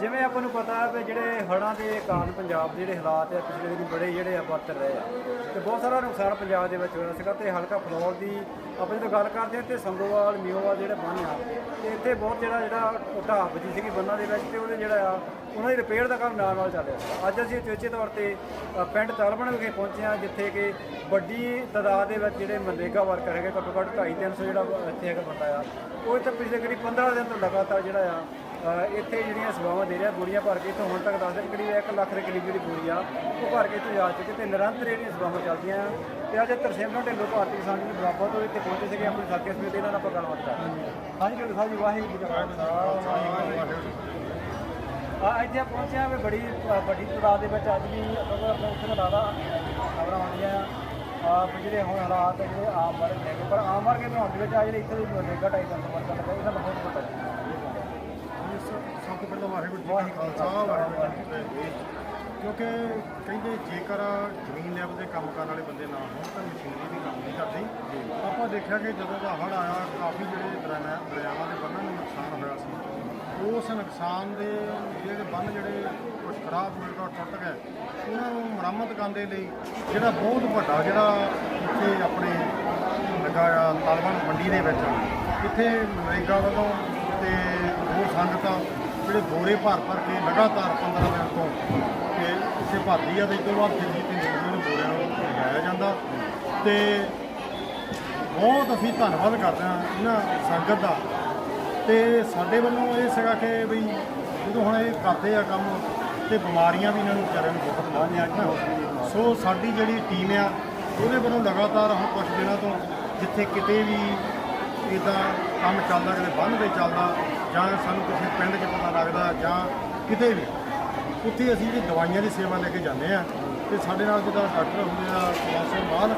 ਜਿਵੇਂ ਆਪਾਂ ਨੂੰ ਪਤਾ ਹੈ ਵੀ ਜਿਹੜੇ ਹੜ੍ਹਾਂ ਦੇ ਕਾਰਨ ਪੰਜਾਬ ਦੇ ਜਿਹੜੇ ਹਾਲਾਤ ਆ, ਪਿਛਲੇ ਦਿਨ ਬੜੇ ਜਿਹੜੇ ਆ ਬੱਤਰ ਰਹੇ ਆ। ਤੇ ਬਹੁਤ ਸਾਰਾ ਨੁਕਸਾਨ ਪੰਜਾਬ ਦੇ ਵਿੱਚ ਹੋਇਆ ਸੀਗਾ ਤੇ ਹਲਕਾ ਫਲੋਰ ਦੀ ਆਪਾਂ ਜਦੋਂ ਗੱਲ ਕਰਦੇ ਹਾਂ ਤੇ ਸੰਗੋਵਾਲ ਮਿਓਵਾਲ ਜਿਹੜੇ ਬੰਨ੍ਹ ਆ, ਤੇ ਇੱਥੇ ਬਹੁਤ ਜਿਹੜਾ ਜਿਹੜਾ ਢਾਹ ਵੱਜੀ ਸੀਗੀ ਬੰਨਾਂ ਦੇ ਵਿੱਚ ਤੇ ਉਹਦੇ ਜਿਹੜਾ ਆ, ਉਹਨਾਂ ਦੀ ਰਿਪੇਅਰ ਦਾ ਕੰਮ ਨਾਲ ਨਾਲ ਚੱਲ ਰਿਹਾ ਅੱਜ ਅਸੀਂ ਚੇਚੇ ਤੌਰ ਤੇ ਪਿੰਡ ਤਲਬਣ ਵਿਖੇ ਪਹੁੰਚੇ ਹਾਂ, ਜਿੱਥੇ ਕਿ ਵੱਡੀ ਤਾਦਾਦ ਦੇ ਵਿੱਚ ਜਿਹੜੇ ਮਨਰੇਗਾ ਵਰਕਰ ਹੈਗੇ ਘੱਟੋ ਘੱਟ 250 300 ਜਿਹੜਾ ਇੱਥੇ ਹੈਗਾ ਬੰਦਾ ਆ, ਉਹ ਇੱਥੇ ਪਿਛਲੇ ਕਰੀਬ 15 ਦਿਨ ਤੋਂ ਲਗਾਤਾਰ ਜਿਹੜਾ ਆ ਇੱਥੇ ਜਿਹੜੀਆਂ ਸੇਵਾਵਾਂ ਦੇ ਰਿਹਾ, ਬੋਰੀਆਂ ਭਰ ਕੇ ਇੱਥੋਂ ਹੁਣ ਤੱਕ ਦੱਸ ਦਿਨ ਕਰੀਬ 1 ਲੱਖ ਦੇ ਕਰੀਬ ਜਿਹੜੀ ਬੋਰੀ ਆ, ਉਹ ਭਰ ਕੇ ਇੱਥੋਂ ਜਾ ਚੁੱਕੇ ਤੇ ਨਿਰੰਤਰ ਜਿਹੜੀਆਂ ਸੇਵਾਵਾਂ ਚੱਲਦੀਆਂ ਆ। ਤੇ ਅੱਜ ਤਰਸੇਮ ਨਾਲ ਢਿੱਲੋਂ ਭਾਰਤੀ ਕਿਸਾਨ ਜੀ ਬਰਾਬਰ ਤੋਂ ਇੱਥੇ ਪਹੁੰਚੇ ਸੀਗੇ, ਆਪਣੀ ਸਾਥੀਆਂ ਸਮੇਤ ਇਹਨਾਂ ਨਾਲ ਆਪਾਂ ਗੱਲਬਾਤ ਕਰਦੇ ਹਾਂਜੀ, ਢਿੱਲੋਂ ਸਾਹਿਬ ਜੀ, ਵਾਹਿਗੁਰੂ ਜੀ ਕਾ ਖਾਲਸਾ ਆ, ਇੱਥੇ ਪਹੁੰਚਿਆ ਵੀ ਬੜੀ ਵੱਡੀ ਤਾਦਾਦ ਦੇ ਵਿੱਚ ਅੱਜ ਵੀ ਆਪਾਂ ਆਪਣੇ ਉੱਥੇ ਦਾ ਦਾਦਾ ਖਬਰਾਂ ਆਉਂਦੀਆਂ ਆ। ਆ, ਵੀ ਜਿਹੜੇ ਹੁਣ ਹਾਲਾਤ ਆ, ਜਿਹੜੇ ਆਮ ਵਰਗ ਹੈਗੇ, ਪਰ ਆਮ ਵਰਗ ਦੇ ਬਣਾਉਣ ਦੇ ਵਿੱਚ ਆ, ਜਿਹੜੇ ਇੱਥੇ ਦੀ ਮਨਰੇਗਾ ਢਾਈ ਤਿੰਨ ਸੌ ਵਰਕਰ ਲੱਗਾ ਇਹਦਾ ਬਹੁਤ ਵੱਡਾ ਸਭ ਤੋਂ ਪਹਿਲਾਂ ਵਾਹਿਗੁਰੂ ਜੀ ਕਾ ਖਾਲਸਾ, ਵਾਹਿਗੁਰੂ ਜੀ ਕੀ ਫਤਿਹ। ਕਿਉਂਕਿ ਕਹਿੰਦੇ ਜੇਕਰ ਜ਼ਮੀਨ ਲੈਵਲ ਤੇ ਕੰਮ ਕਰਨ ਵਾਲੇ ਬੰਦੇ ਨਾ ਹੋਣ, ਤਾਂ ਮਸ਼ੀਨਰੀ ਵੀ ਕੰਮ ਨਹੀਂ ਕਰਦੀ। ਆਪਾਂ ਦੇਖਿਆ ਕਿ ਜਦੋਂ ਦਾ ਹੜ੍ਹ ਆਇਆ, ਕਾਫੀ ਜਿਹੜੇ ਦਰਿਆ ਦਰਿਆਵਾਂ ਦੇ ਬੰਨਾਂ ਨੂੰ ਨੁਕਸਾਨ ਹੋਇਆ ਸੀ। ਉਸ ਨੁਕਸਾਨ ਦੇ ਜਿਹੜੇ ਬੰਨ ਜਿਹੜੇ ਕੁਝ ਖਰਾਬ ਹੋਏ ਤਾਂ ਟੁੱਟ ਗਏ, ਉਹਨਾਂ ਨੂੰ ਮੁਰੰਮਤ ਕਰਨ ਦੇ ਲਈ ਜਿਹੜਾ ਬਹੁਤ ਵੱਡਾ ਜਿਹੜਾ ਇੱਥੇ ਆਪਣੇ ਲੱਗਾ ਆ ਮੰਡੀ ਦੇ ਵਿੱਚ, ਇੱਥੇ ਨਰੇਗਾ ਵੱਲੋਂ ਤੇ ਹੋਰ ਸੰਗਤਾਂ ਜਿਹੜੇ ਬੋਰੇ ਭਰ ਭਰ ਕੇ ਲਗਾਤਾਰ 15 ਦਿਨ ਤੋਂ ਤੇ ਇੱਥੇ ਭਰਦੀ ਆ ਤੇ ਇਸ ਤੋਂ ਬਾਅਦ ਫਿਰ ਜਿੱਥੇ ਨਿਕਲਣ ਬੋਰਿਆਂ ਨੂੰ ਲਗਾਇਆ ਜਾਂਦਾ। ਤੇ ਬਹੁਤ ਅਸੀਂ ਧੰਨਵਾਦ ਕਰਦੇ ਹਾਂ ਇਹਨਾਂ ਸੰਗਤ ਦਾ। ਤੇ ਸਾਡੇ ਵੱਲੋਂ ਇਹ ਸੀਗਾ ਕਿ ਬਈ ਜਦੋਂ ਹੁਣ ਇਹ ਕਰਦੇ ਆ ਕੰਮ ਤੇ ਬਿਮਾਰੀਆਂ ਵੀ ਇਹਨਾਂ ਨੂੰ ਵਿਚਾਰਿਆਂ ਨੂੰ ਬਹੁਤ ਲੱਗਦੀਆਂ ਨਾ। ਸੋ ਸਾਡੀ ਜਿਹੜੀ ਟੀਮ ਆ, ਉਹਦੇ ਵੱਲੋਂ ਲਗਾਤਾਰ ਹੁਣ ਕੁਝ ਦਿਨਾਂ ਤੋਂ ਜਿੱਥੇ ਕਿਤੇ ਵੀ ਇਦਾਂ ਕੰਮ ਚੱਲਦਾ, ਕਿਤੇ ਬੰਦ ਤੇ ਚੱਲਦਾ ਜਾਂ ਸਾਨੂੰ ਕਿਸੇ ਪਿੰਡ 'ਚ ਪਤਾ ਲੱਗਦਾ ਜਾਂ ਕਿਤੇ ਵੀ, ਉੱਥੇ ਅਸੀਂ ਜਿਹੜੀ ਦਵਾਈਆਂ ਦੀ ਸੇਵਾ ਲੈ ਕੇ ਜਾਂਦੇ ਆ ਤੇ ਸਾਡੇ ਨਾਲ ਜਿੱਦਾਂ ਡਾਕਟਰ ਹੁੰਦੇ ਆ ਕਲਾਸਰ ਮਾਨ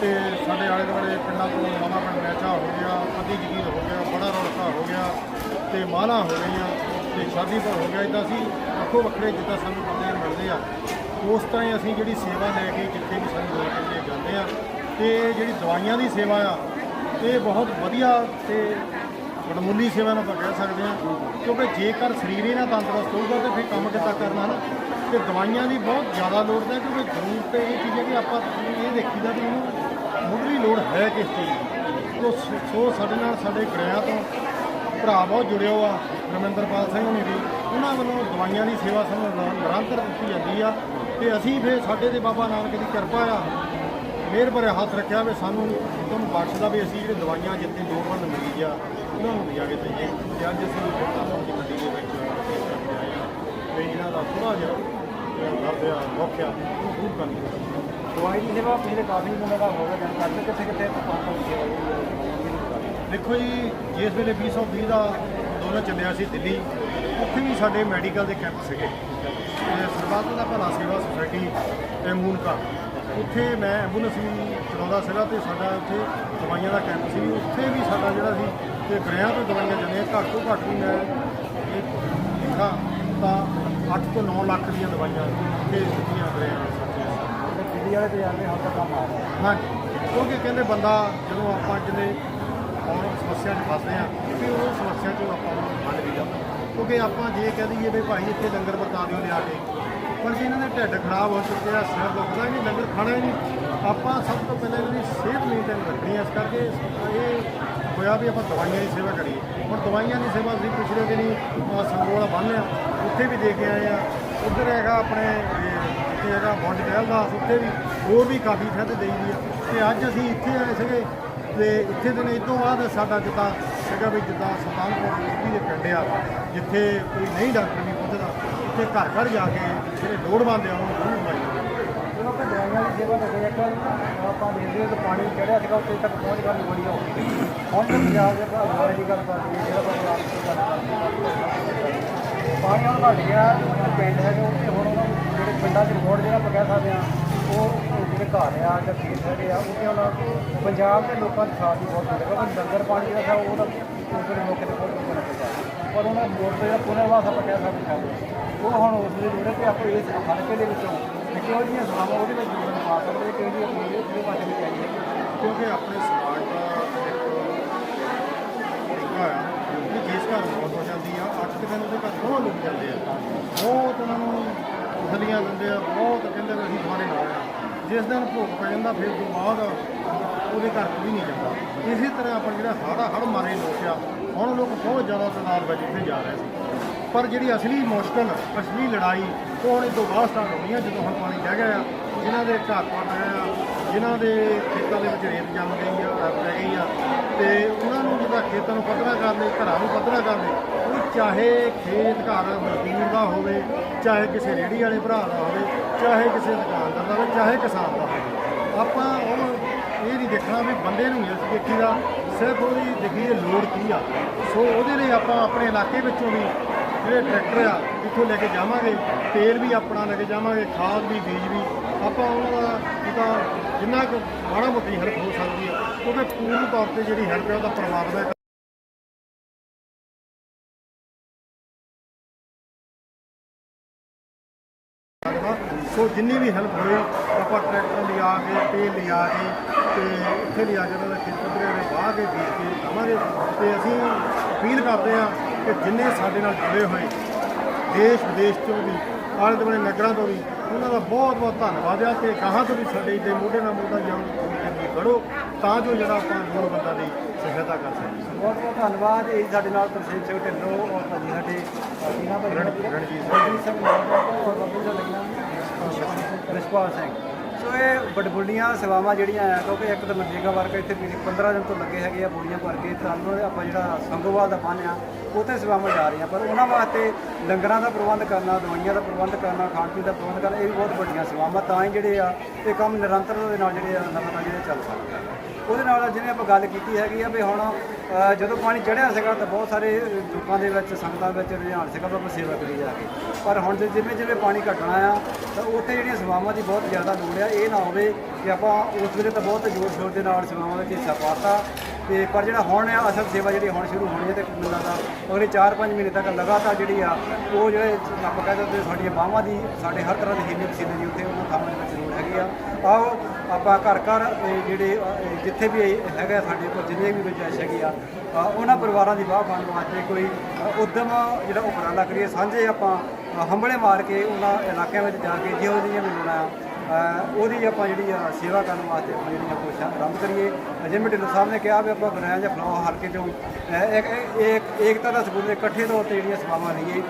ਤੇ ਸਾਡੇ ਆਲੇ ਦੁਆਲੇ ਪਿੰਡਾਂ ਤੋਂ ਨਵਾਂ ਪਿੰਡ ਮੈਚਾ ਹੋ ਗਿਆ ਅੱਧੀ ਜਗੀਰ ਹੋ ਗਿਆ, ਬੜਾ ਰੌੜਕਾ ਹੋ ਗਿਆ ਤੇ ਮਾਲਾ ਹੋ ਗਈਆਂ ਤੇ ਸ਼ਾਦੀਪੁਰ ਹੋ ਗਿਆ, ਇਦਾਂ ਅਸੀਂ ਵੱਖੋ ਵੱਖਰੇ ਜਿੱਦਾਂ ਸਾਨੂੰ ਬੰਦੇ ਮਿਲਦੇ ਆ। ਉਸ ਤਰ੍ਹਾਂ ਹੀ ਅਸੀਂ ਜਿਹੜੀ ਸੇਵਾ ਲੈ ਕੇ ਜਿੱਥੇ ਵੀ ਸਾਨੂੰ ਲੋੜ ਪੈਂਦੀ ਜਾਂਦੇ ਆ ਤੇ ਜਿਹੜੀ ਦਵਾਈਆਂ ਦੀ ਸੇਵਾ ਆ, ਇਹ ਬਹੁਤ ਵਧੀਆ ਤੇ ਵਡਮੁੱਲੀ ਸੇਵਾ ਨੂੰ ਆਪਾਂ ਕਹਿ ਸਕਦੇ ਹਾਂ, ਕਿਉਂਕਿ ਜੇਕਰ ਸਰੀਰ ਹੀ ਨਾ ਤੰਦਰੁਸਤ ਹੋਊਗਾ ਤੇ ਫਿਰ ਕੰਮ ਕਿੱਦਾਂ ਕਰਨਾ ਨਾ, ਤੇ ਦਵਾਈਆਂ ਦੀ ਬਹੁਤ ਜ਼ਿਆਦਾ ਲੋੜ ਹੈ, ਕਿਉਂਕਿ ਜ਼ਰੂਰ ਜ਼ਰੂਰਤ ਇਹ ਚੀਜ਼ ਹੈ ਕਿ ਆਪਾਂ ਇਹ ਦੇਖੀਦਾ ਵੀ ਇਹਨੂੰ ਮੁੱਢਲੀ ਲੋੜ ਹੈ ਕਿਸ ਚੀਜ਼ ਦੀ। ਸੋ ਸੋ ਸਾਡੇ ਨਾਲ ਸਾਡੇ ਗ੍ਰਿਆਂ ਤੋਂ ਭਰਾ ਬਹੁਤ ਜੁੜਿਆ ਆ ਰਮਿੰਦਰਪਾਲ ਸਿੰਘ ਹੋਣੀ ਵੀ ਉਹਨਾਂ ਵੱਲੋਂ ਦਵਾਈਆਂ ਦੀ ਸੇਵਾ ਸਾਨੂੰ ਨਿਰ- ਨਿਰੰਤਰ ਦਿੱਤੀ ਜਾਂਦੀ ਆ, ਤੇ ਅਸੀਂ ਫਿਰ ਸਾਡੇ ਤੇ ਬਾਬਾ ਨਾਨਕ ਦੀ ਕਿਰਪਾ ਆ ਮਿਹਰ ਭਰੇ ਹੱਥ ਰੱਖਿਆ ਵੀ ਸਾਨੂੰ ਤੁਹਾਨੂੰ ਬਖਸ਼ਦਾ ਵੀ ਅਸੀਂ ਜਿਹੜੇ ਦਵਾਈਆਂ ਜਿੱਥੇ ਲੋੜਵੰਦ ਮਰੀਜ਼ ਆ ਉਹਨਾਂ ਨੂੰ ਲਿਜਾ ਕੇ ਦਈਏ। ਤੇ ਅੱਜ ਅਸੀਂ ਗੁਰਦਾਸਪੁਰ ਦੀ ਮੰਡੀ ਦੇ ਵਿੱਚ ਤੇ ਇਹਨਾਂ ਦਾ ਥੋੜਾ ਜਿਹਾ ਦਰਦ ਆ ਦੁੱਖ ਆ ਉਹਨੂੰ ਦੂਰ ਕਰਨ। ਦਵਾਈ ਦੀ ਸੇਵਾ ਪਿਛਲੇ ਕਾਫੀ ਦਿਨਾਂ ਦਾ ਹੋ ਗਿਆ ਦਿਨ ਕਰਦੇ ਕਿੱਥੇ ਕਿੱਥੇ ਦੇਖੋ ਜੀ ਜਿਸ ਵੇਲੇ 2020 ਦਾ ਅੰਦੋਲਨ ਚੱਲਿਆ ਸੀ ਦਿੱਲੀ ਉੱਥੇ ਵੀ ਸਾਡੇ ਮੈਡੀਕਲ ਦੇ ਕੈਂਪ ਸੀਗੇ। ਤੇ ਸਰਬੱਤ ਦਾ ਭਲਾ ਸੇਵਾ ਸੁਸਾਇਟੀ ਤੇ ਮੂਨਕਾ। ਉੱਥੇ ਮੈਂ ਐਂਬੂਲੈਂਸ ਵੀ ਚਲਾਉਂਦਾ ਸੀਗਾ ਤੇ ਸਾਡਾ ਉੱਥੇ ਦਵਾਈਆਂ ਦਾ ਕੈਂਪ ਸੀ। ਉੱਥੇ ਵੀ ਸਾਡਾ ਜਿਹੜਾ ਸੀ ਤੇ ਗ੍ਰਹਿਾਂ ਤੋਂ ਦਵਾਈਆਂ ਜਾਂਦੀਆਂ ਘੱਟ ਤੋਂ ਘੱਟ ਵੀ ਮੈਂ ਲਿਖਾਂ ਤਾਂ 8 ਤੋਂ 9 ਲੱਖ ਦੀਆਂ ਦਵਾਈਆਂ ਉੱਥੇ ਦਿੱਤੀਆਂ ਗ੍ਰਹਿਾਂ ਦੇ ਦਿੱਲੀ ਵਾਲੇ ਤੇ ਜਾਂਦੇ ਤਾਂ ਕੰਮ ਆ ਰਿਹਾ ਹਾਂਜੀ। ਕਿਉਂਕਿ ਕਹਿੰਦੇ ਬੰਦਾ ਜਦੋਂ ਆਪਾਂ ਕਿਤੇ ਔਰ ਸਮੱਸਿਆ 'ਚ ਫਸਦੇ ਆ ਤੇ ਉਹ ਸਮੱਸਿਆ 'ਚੋਂ ਆਪਾਂ ਨੂੰ ਹੱਲ ਵੀ ਜਾਂਦਾ ਕਿਉਂਕਿ ਆਪਾਂ ਜੇ ਕਹਿ ਦਈਏ ਵੀ ਭਾਈ ਇੱਥੇ ਲੰਗਰ ਵਰਤਾ ਦਿਓ ਲਿਆ ਕੇ ਪਰ ਜੀ ਇਹਨਾਂ ਦੇ ਢਿੱਡ ਖਰਾਬ ਹੋ ਚੁੱਕੇ ਆ ਸਿਰ ਦੁਖਦਾ ਹੀ ਨਹੀਂ, ਲੰਗਰ ਖਾਣਾ ਹੀ ਨਹੀਂ। ਆਪਾਂ ਸਭ ਤੋਂ ਪਹਿਲਾਂ ਇਹਨਾਂ ਦੀ ਸਿਹਤ ਮੇਨਟੇਨ ਰੱਖਣੀ ਹੈ ਇਸ ਕਰਕੇ ਇਹ ਹੋਇਆ ਵੀ ਆਪਾਂ ਦਵਾਈਆਂ ਦੀ ਸੇਵਾ ਕਰੀਏ। ਹੁਣ ਦਵਾਈਆਂ ਦੀ ਸੇਵਾ ਅਸੀਂ ਪਿਛਲੇ ਦਿਨੀ ਆਹ ਸੰਗੋਲਾ ਬੰਨ੍ਹ ਆ ਉੱਥੇ ਵੀ ਦੇ ਕੇ ਆਏ ਆ। ਉੱਧਰ ਹੈਗਾ ਆਪਣੇ, ਇਹ ਇੱਥੇ ਹੈਗਾ ਬੁੰਡ ਦਾ ਉੱਥੇ ਵੀ ਹੋਰ ਵੀ ਕਾਫੀ ਥਾਂ ਦੇਈ ਦੀ ਆ। ਤੇ ਅੱਜ ਅਸੀਂ ਇੱਥੇ ਆਏ ਸੀਗੇ, ਤੇ ਇੱਥੇ ਦੇ ਨੇ ਇਸ ਤੋਂ ਬਾਅਦ ਸਾਡਾ ਜਿੱਦਾਂ ਹੈਗਾ ਵੀ ਜਿੱਦਾਂ ਸੁਲਤਾਨਪੁਰ ਯੂਪੀ ਦੇ ਪਿੰਡ ਆ, ਜਿੱਥੇ ਕੋਈ ਨਹੀਂ ਡਾਕਟਰ ਨਹੀਂ ਪਹੁੰਚਦਾ ਉੱਥੇ ਘਰ ਘਰ ਜਾ ਕੇ ਜਿਹੜੇ ਲੋੜਵੰਦ ਆ, ਉਹਨਾਂ ਨੂੰ ਦਵਾਈ ਜਦੋਂ ਆਪਾਂ ਦਵਾਈਆਂ ਦੀ ਸੇਵਾ ਕਰਦੇ ਇੱਕ ਵਾਰ। ਆਪਾਂ ਦੇਖਦੇ ਹਾਂ ਤਾਂ ਪਾਣੀ ਚੜਿਆ ਸੀਗਾ ਉੱਤੇ ਤੱਕ ਪਹੁੰਚ ਕਰਨੀ ਬੜੀ ਔਖੀ ਸੀ। ਹੁਣ ਤਾਂ ਪੰਜਾਬ ਦੇ ਭਾਗਾਂ ਦੀ ਗੱਲ ਕਰਦੇ ਹਾਂ ਜਿਹੜਾ ਪੰਜਾਬ ਦੀ ਗੱਲ ਕਰਦੇ ਪਾਣੀ ਹੁਣ ਘਟ ਗਿਆ ਪਿੰਡ ਹੈਗੇ ਉੱਥੇ ਹੁਣ ਉਹਨਾਂ ਨੂੰ ਜਿਹੜੇ ਪਿੰਡਾਂ 'ਚ ਰੋਡ ਜਿਹੜਾ ਆਪਾਂ ਕਹਿ ਸਕਦੇ ਹਾਂ, ਉਹ ਜਿਹੜੇ ਘਰ ਆ, ਜਾਂ ਖੇਤ ਹੈਗੇ ਆ, ਉੱਥੇ ਹੁਣ ਪੰਜਾਬ ਦੇ ਲੋਕਾਂ ਦੀ ਸਾਥ ਵੀ ਬਹੁਤ ਹੁੰਦਾ ਕਿਉਂਕਿ ਲੰਗਰ ਪਾਣੀ ਜਿਹੜਾ ਉਹ ਤਾਂ ਉਹਦੇ ਮੌਕੇ ਤੇ ਬਹੁਤ ਲੋਕਾਂ ਨੇ ਪਰ ਉਹਨਾਂ ਮੋੜ ਤੇ ਪੁਨਰਵਾਸ ਆਪਾਂ ਕਹਿ ਸਕਦੇ ਹਾਂ ਉਹ ਹੁਣ ਉਸ ਦੇ ਜੁੜੇ ਤੇ ਆਪਾਂ ਇਸ ਹਲਕੇ ਦੇ ਵਿੱਚੋਂ ਕਿਹੋ ਜਿਹੀਆਂ ਸਲਾਮਾਂ ਉਹਦੇ ਵਿੱਚ ਜੁੜਨ ਪਾ ਸਕਦੇ ਕਿਹੋ ਜਿਹੀ ਆਪਣੀ ਉਹਦੇ ਪਾਸੇ ਵਿੱਚ ਆਈ ਕਿਉਂਕਿ ਆਪਣੇ ਸਮਾਜ ਦਾ ਇੱਕ ਤਰੀਕਾ ਆ ਕਿ ਜਿਸ ਘਰ ਮੌਤ ਹੋ ਜਾਂਦੀ ਆ, ਅੱਠ ਕੁ ਦਿਨ ਉਹਦੇ ਘਰ ਬਹੁਤ ਲੋਕ ਜਾਂਦੇ ਆ। ਬਹੁਤ ਉਹਨਾਂ ਨੂੰ ਉਸਲੀਆਂ ਦਿੰਦੇ ਆ, ਬਹੁਤ ਕਹਿੰਦੇ ਵੀ ਅਸੀਂ ਤੁਹਾਡੇ ਨਾਲ ਆ। ਜਿਸ ਦਿਨ ਭੋਗ ਪੈ ਜਾਂਦਾ, ਫਿਰ ਤੋਂ ਬਾਅਦ ਉਹਦੇ ਘਰ ਕੋਈ ਨਹੀਂ ਜਾਂਦਾ। ਇਸੇ ਤਰ੍ਹਾਂ ਆਪਾਂ ਜਿਹੜਾ ਹੜ੍ਹ ਹੜ ਮਾਰੇ ਲੋਕ ਆ, ਹੁਣ ਲੋਕ ਬਹੁਤ ਜ਼ਿਆਦਾ ਤਨਾਰ ਵਿੱਚ ਇੱਥੇ ਜਾ ਰਹੇ ਸੀ। ਪਰ ਜਿਹੜੀ ਅਸਲੀ ਮੁਸ਼ਕਲ, ਅਸਲੀ ਲੜਾਈ, ਉਹ ਹੁਣ ਇਹ ਤੋਂ ਬਾਅਦ ਸਟਾਰਟ ਹੋਣੀ ਆ, ਜਦੋਂ ਹੁਣ ਪਾਣੀ ਡਹਿ ਗਿਆ ਆ। ਜਿਨ੍ਹਾਂ ਦੇ ਘਰ ਪਟ ਗਿਆ ਆ, ਜਿਨ੍ਹਾਂ ਦੇ ਖੇਤਾਂ ਦੇ ਵਿੱਚ ਰੇਤ ਜੰਮ ਗਈ ਆ, ਅਹ ਪੈ ਗਈ ਆ, ਤੇ ਉਹਨਾਂ ਨੂੰ ਜਿਹੜਾ ਖੇਤਾਂ ਨੂੰ ਪੱਧਰਾ ਕਰ ਲਏ ਘਰਾਂ ਨੂੰ ਪੱਧਰਾ ਕਰ ਲਏ ਉਹ ਚਾਹੇ ਖੇਤ ਘਰ ਮਜ਼ਦੂਰ ਦਾ ਹੋਵੇ, ਚਾਹੇ ਕਿਸੇ ਰੇਹੜੀ ਵਾਲੇ ਭਰਾ ਦਾ ਹੋਵੇ, ਚਾਹੇ ਕਿਸੇ ਦੁਕਾਨਦਾਰ ਦਾ ਹੋਵੇ, ਚਾਹੇ ਕਿਸਾਨ ਦਾ ਹੋਵੇ। ਆਪਾਂ ਉਹ ਇਹ ਨਹੀਂ ਦੇਖਣਾ ਵੀ ਬੰਦੇ ਨੂੰ ਮਿਲ ਅਸੀਂ ਦੇਖੀਦਾ ਸਿਰਫ ਉਹਦੀ ਦੇਖੀਏ ਲੋੜ ਕੀ ਆ। ਸੋ ਉਹਦੇ ਲਈ ਆਪਾਂ ਆਪਣੇ ਇਲਾਕੇ ਵਿੱਚੋਂ ਵੀ ਜਿਹੜੇ ਟਰੈਕਟਰ ਆ ਇੱਥੋਂ ਲੈ ਕੇ ਜਾਵਾਂਗੇ, ਤੇਲ ਵੀ ਆਪਣਾ ਲੈ ਕੇ ਜਾਵਾਂਗੇ, ਖਾਦ ਵੀ, ਬੀਜ ਵੀ, ਆਪਾਂ ਉਹਨਾਂ ਦਾ ਜਿਹਦਾ ਜਿੰਨਾ ਕੁ ਮਾੜਾ ਮੋਟੀ ਹੈਲਪ ਹੋ ਸਕਦੀ ਹੈ ਕਿਉਂਕਿ ਪੂਰਨ ਤੌਰ ਤੇ ਜਿਹੜੀ ਹੈਲਪ ਹੈ ਉਹਦਾ ਪਰਮਾਤਮਾ ਦਾ ਸੋ ਜਿੰਨੀ ਵੀ ਹੈਲਪ ਹੋਵੇ ਆਪਾਂ ਟਰੈਕਟਰ ਲਿਆ ਕੇ, ਤੇਲ ਲਿਆ ਕੇ, ਤੇ ਇੱਥੇ ਲਿਆ ਕੇ ਉਹਨਾਂ ਦਾ ਖੇਤ ਪੱਧਰੇ ਦੇ ਵਾਹ ਕੇ ਬੀਜ ਕੇ ਖਾਵਾਂਗੇ। ਤੇ ਅਸੀਂ ਅਪੀਲ ਕਰਦੇ ਹਾਂ ਕਿ ਜਿੰਨੇ ਸਾਡੇ ਨਾਲ ਜੁੜੇ ਹੋਏ ਦੇਸ਼ ਵਿਦੇਸ਼ ਤੋਂ ਵੀ ਆਲੇ ਦੁਆਲੇ ਨਗਰਾਂ ਤੋਂ ਵੀ ਉਹਨਾਂ ਦਾ ਬਹੁਤ ਬਹੁਤ ਧੰਨਵਾਦ ਆ ਕਿ ਗਾਹਾਂ ਤੋਂ ਵੀ ਸਾਡੇ ਦੇ ਮੋਢੇ ਨਾਲ ਮੋਢਾ ਜੋੜ ਖੜੋ ਤਾਂ ਜੋ ਜਿਹੜਾ ਆਪਾਂ ਲੋੜਵੰਦਾਂ ਦੀ ਸਹਾਇਤਾ ਕਰ ਸਕੀਏ। ਬਹੁਤ ਬਹੁਤ ਧੰਨਵਾਦ। ਇਹ ਸਾਡੇ ਨਾਲ ਤਰਸੇਮ ਸਿੰਘ ਢਿੱਲੋਂ ਔਰ ਭਾਜੀ ਸਾਡੇ ਭਾਜੀ ਰਣ- ਰਣਜੀਤ ਸਿੰਘ। ਰਣਜੀਤ ਸਿੰਘ। ਬਾਬੂ ਦਾ ਲੱਗਣਾ ਰਿਸ਼ਪਾਲ ਸਿੰਘ। ਸੋ ਇਹ ਬੜਬੁੱਡੀਆਂ ਸੇਵਾਵਾਂ ਜਿਹੜੀਆਂ ਆ, ਕਿਉਂਕਿ ਇੱਕ ਤਾਂ ਮਨਰੇਗਾ ਵਰਕ ਇੱਥੇ ਪਿਛਲੇ 15 ਦਿਨ ਤੋਂ ਲੱਗੇ ਹੈਗੇ ਆ ਬੋਲੀਆਂ ਭਰ ਕੇ ਤੁਹਾਨੂੰ ਆਪਾਂ ਜਿਹੜਾ ਸੰਗੋਵਾਲ ਦਾ ਬੰਨ ਆ ਉੱਥੇ ਸੇਵਾਵਾਂ ਜਾ ਰਹੀਆਂ। ਪਰ ਉਹਨਾਂ ਵਾਸਤੇ ਲੰਗਰਾਂ ਦਾ ਪ੍ਰਬੰਧ ਕਰਨਾ, ਦਵਾਈਆਂ ਦਾ ਪ੍ਰਬੰਧ ਕਰਨਾ, ਖਾਣ ਪੀਣ ਦਾ ਪ੍ਰਬੰਧ ਕਰਨਾ, ਇਹ ਵੀ ਬਹੁਤ ਵੱਡੀਆਂ ਸੇਵਾਵਾਂ। ਤਾਂ ਹੀ ਜਿਹੜੇ ਆ, ਇਹ ਕੰਮ ਨਿਰੰਤਰ ਦੇ ਨਾਲ ਜਿਹੜੇ ਆ ਲਗਾਤਾਰ ਜਿਹੜੇ ਚੱਲ ਸਕਦੇ ਆ। ਉਹਦੇ ਨਾਲ ਜਿਵੇਂ ਆਪਾਂ ਗੱਲ ਕੀਤੀ ਹੈਗੀ ਆ ਵੀ ਹੁਣ ਅ, ਜਦੋਂ ਪਾਣੀ ਚੜ੍ਹਿਆ ਸੀਗਾ ਤਾਂ ਬਹੁਤ ਸਾਰੇ ਲੋਕਾਂ ਦੇ ਵਿੱਚ ਸੰਗਤਾਂ ਵਿੱਚ ਰੁਝਾਨ ਸੀਗਾ ਵੀ ਆਪਾਂ ਸੇਵਾ ਕਰੀ ਜਾ ਕੇ। ਪਰ ਹੁਣ ਜੇ ਜਿਵੇਂ ਜਿਵੇਂ ਪਾਣੀ ਘਟਣਾ ਆ ਤਾਂ ਉੱਥੇ ਜਿਹੜੀਆਂ ਸੇਵਾਵਾਂ ਦੀ ਬਹੁਤ ਜ਼ਿਆਦਾ ਲੋੜ ਆ ਇਹ ਨਾ ਹੋਵੇ ਕਿ ਆਪਾਂ ਉਸ ਵੇਲੇ ਤਾਂ ਬਹੁਤ ਜ਼ੋਰ ਸ਼ੋਰ ਦੇ ਨਾਲ ਸੇਵਾਵਾਂ ਵਿੱਚ ਹਿੱਸਾ ਪਾਤਾ। ਤੇ ਪਰ ਜਿਹੜਾ ਹੁਣ ਆ ਅਸਲ ਸੇਵਾ ਜਿਹੜੀ ਹੁਣ ਸ਼ੁਰੂ ਹੋਣੀ ਹੈ ਤੇ ਮੈਨੂੰ ਲੱਗਦਾ ਅਗਲੇ 4-5 ਮਹੀਨੇ ਤੱਕ ਲਗਾਤਾਰ ਜਿਹੜੀ ਆ ਉਹ ਜਿਹੜੇ ਆਪਾਂ ਕਹਿ ਸਕਦੇ ਸਾਡੀਆਂ ਬਾਹਾਂ ਦੀ ਸਾਡੇ ਹਰ ਤਰ੍ਹਾਂ ਦੀ ਹੀਲੇ ਪਸੀਨੇ ਦੀ ਉੱਥੇ ਉਹਨਾਂ ਥਾਵਾਂ ਦੇ ਵਿੱਚ ਲੋੜ ਹੈਗੀ ਆ। ਆਓ ਆਪਾਂ ਘਰ ਘਰ ਇਹ ਜਿਹੜੇ ਜਿੱਥੇ ਵੀ ਹੈਗਾ ਸਾਡੇ ਕੋਲ ਜਿੰਨੇ ਵੀ ਗੁੰਜਾਇਸ਼ ਹੈਗੀ ਆ ਉਹਨਾਂ ਪਰਿਵਾਰਾਂ ਦੀ ਬਾਹ ਫੜਨ ਵਾਸਤੇ ਕੋਈ ਅ, ਉਦਮ ਜਿਹੜਾ ਉਪਰਾਲਾ ਕਰੀਏ ਸਾਂਝੇ ਆਪਾਂ ਅ, ਹੰਬਲੇ ਮਾਰ ਕੇ ਉਹਨਾਂ ਇਲਾਕਿਆਂ ਵਿੱਚ ਜਾ ਕੇ ਜਿਹੋ ਜਿਹੀਆਂ ਵੀ ਲੋੜਾਂ ਉਹਦੀ ਆਪਾਂ ਜਿਹੜੀ ਆ ਸੇਵਾ ਕਰਨ ਵਾਸਤੇ ਆਪਾਂ ਜਿਹੜੀਆਂ ਕੋਸ਼ਿਸ਼ਾਂ ਆਰੰਭ ਕਰੀਏ। ਜਿਵੇਂ ਢਿੱਲੋਂ ਸਾਹਿਬ ਨੇ ਕਿਹਾ ਵੀ ਆਪਾਂ ਬਣਾਇਆ ਜਾਂ ਫਲਾਹ ਹਲਕੇ ਚੋਂ ਅ, ਇੱਕ ਏਕਤਾ ਦਾ ਸਬੂਤ ਇਕੱਠੇ ਤੌਰ ਤੇ ਜਿਹੜੀਆਂ ਸੇਵਾਵਾਂ ਲਈਏ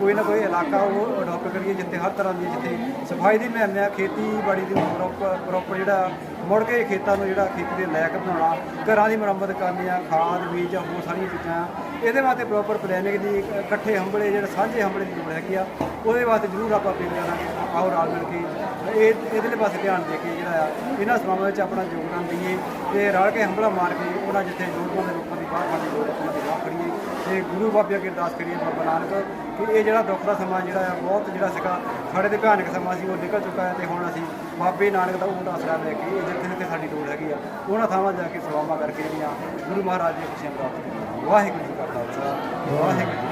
ਕੋਈ ਨਾ ਕੋਈ ਇਲਾਕਾ ਉਹ ਅਡਾਪਟ ਕਰੀਏ ਜਿੱਥੇ ਹਰ ਤਰ੍ਹਾਂ ਦੀ ਜਿੱਥੇ ਸਫ਼ਾਈ ਦੀ ਮੁਹਿੰਮ ਆ ਖੇਤੀਬਾੜੀ ਦੀ ਪ੍ਰੋਪਰ ਪ੍ਰੋਪਰ ਜਿਹੜਾ ਮੁੜ ਕੇ ਖੇਤਾਂ ਨੂੰ ਜਿਹੜਾ ਖੇਤੀ ਦੇ ਲਾਇਕ ਬਣਾਉਣਾ, ਘਰਾਂ ਦੀ ਮੁਰੰਮਤ ਕਰਨੀ ਆ, ਖਾਦ, ਬੀਜ ਹੋਰ ਸਾਰੀਆਂ ਚੀਜ਼ਾਂ। ਇਹਦੇ ਵਾਸਤੇ ਪ੍ਰੋਪਰ ਪਲੈਨਿੰਗ ਦੀ ਇਕੱਠੇ ਹੰਬਲੇ, ਜਿਹੜੇ ਸਾਂਝੇ ਹੰਬਲੇ ਦੀ ਲੋੜ ਹੈਗੀ ਆ, ਉਹਦੇ ਵਾਸਤੇ ਜ਼ਰੂਰ ਆਪਾਂ ਪੇਸ਼ ਕਰਾਂਗੇ ਆਓ ਰਲ ਮਿਲ ਕੇ ਇਹ, ਇਹਦੇ ਪਾਸੇ ਧਿਆਨ ਦੇ ਕੇ ਜਿਹੜਾ ਆ, ਇਹਨਾਂ ਸਮਾਵਾਂ ਵਿੱਚ ਆਪਣਾ ਯੋਗਦਾਨ ਦਈਏ ਤੇ ਰਲ ਕੇ ਹੰਬਲਾ ਮਾਰ ਕੇ ਉਹਨਾਂ ਜਿੱਥੇ ਲੋੜਵੰਦ ਦੇ ਦੀ ਬਾਹ ਫੜਨੀ ਲੋੜ ਉਹਨਾਂ ਦੀ ਬਾਹ ਫੜੀਏ ਤੇ ਗੁਰੂ ਬਾਬੇ ਅੱਗੇ ਅਰਦਾਸ ਕਰੀਏ ਬਾਬਾ ਨਾਨਕ, ਕਿ ਇਹ ਜਿਹੜਾ ਦੁੱਖ ਦਾ ਸਮਾਂ ਜਿਹੜਾ ਆ, ਬਹੁਤ ਜਿਹੜਾ ਸੀਗਾ, ਸਾਡੇ ਤੇ ਭਿਆਨਕ ਸਮਾਂ ਸੀ, ਉਹ ਨਿਕਲ ਚੁੱਕਾ ਹੈ ਤੇ ਹੁਣ ਅਸੀਂ ਬਾਬੇ ਨਾਨਕ ਦਾ ਓਟ ਆਸਰਾ ਲੈ ਕੇ ਇਹ ਜਿੱਥੇ ਜਿੱਥੇ ਸਾਡੀ ਲੋੜ ਹੈਗੀ ਆ, ਉਹਨਾਂ ਥਾਵਾਂ ਜਾ ਕੇ ਸੇਵਾਵਾਂ ਕਰਕੇ ਜਿਹੜੀਆਂ ਗੁਰੂ ਮਹਾਰਾਜ ਦੀਆਂ ਖੁਸ਼ੀਆਂ ਪ੍ਰਾਪਤ ਕਰੀਏ। ਵਾਹਿਗੁਰੂ ਜੀ ਕਾ ਖਾਲਸਾ, ਵਾਹਿਗੁਰੂ ਜੀ